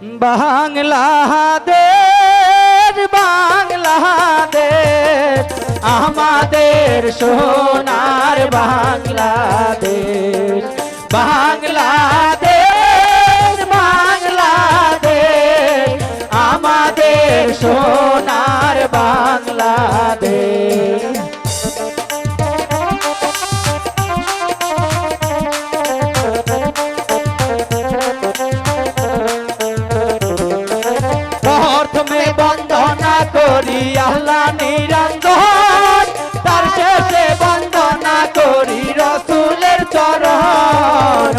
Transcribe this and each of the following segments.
বাংলাদেশ বাংলাদেশ আমাদের সোনার বাংলাদেশ বাংলাদেশ বাংলাদেশ আমাদের সোনার করি আল্লাহ নিরঞ্জন তার শেষে বন্দনা করি রসুলের চরণ।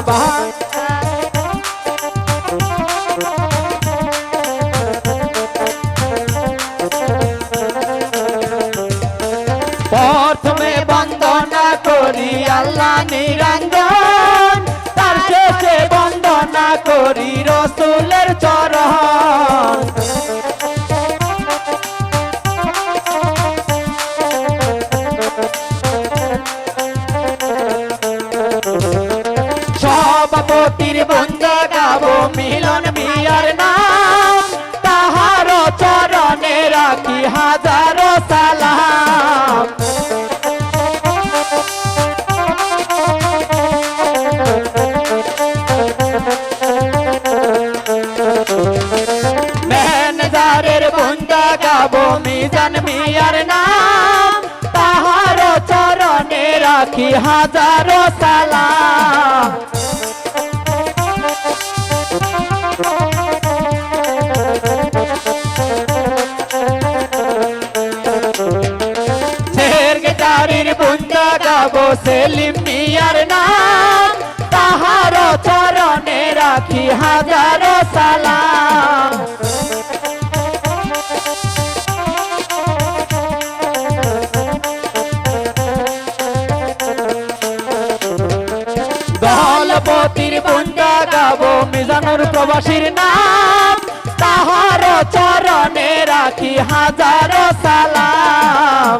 প্রথমে বন্দনা করি আল্লাহ নিরঞ্জন তার শেষে বন্দনা করি রসুলের চরণ। গাবো মিলন মিয়ার নাম। তাহার চরণে রাখি হাজারো সালাম। ম্যানেজারের বন্ধা গাবো মিজান মিয়ার নাম। তাহার চরণে রাখি হাজারো সালাম। সেরগেদারির বন্ধা গাবো, সেলিম মিয়ার নাম। তাহার চরণে রাখি হাজারো সালাম। দলপতির গাবো, মিজানুর প্রবাসীর নাম। তাহার চরণে রাখি হাজারো সালাম।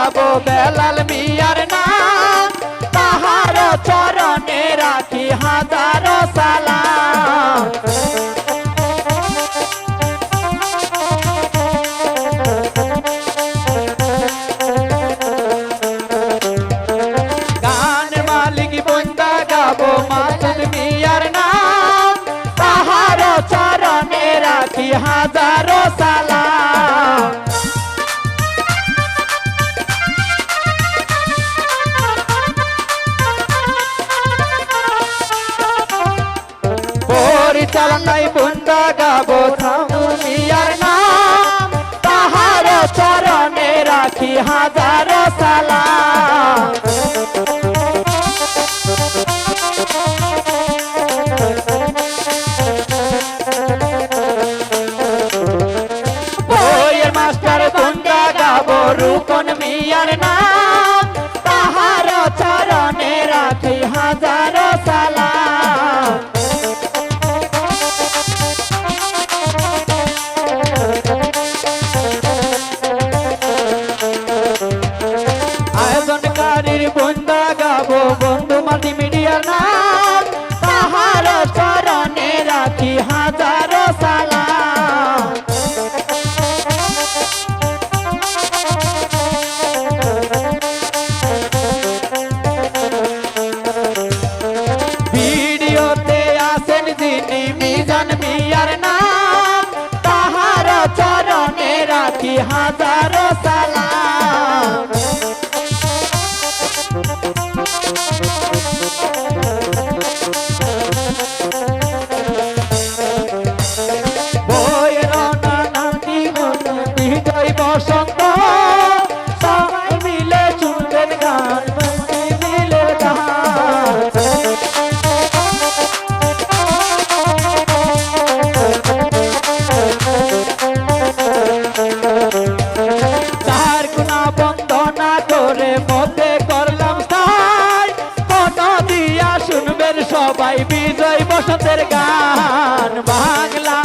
গাবো বেলাল মিয়ার নাম। তাহার চরণে রাখি হাজারো সালাম। গান মালিক বন্ধা গাবো মাসুদ মিয়ার নাম। তাহার চরণে রাখি হাজারো পরিচালনায় বন্ধা গাবো, থামু মিয়ার নাম। তাহার চরণে রাখি হাজারো সালাম। বইয়ের মাস্টার বন্ধা গাবো রুকন মিয়ার নাম। হাজারো সালাম। গাই বিজয় বসন্তের গান বাংলা।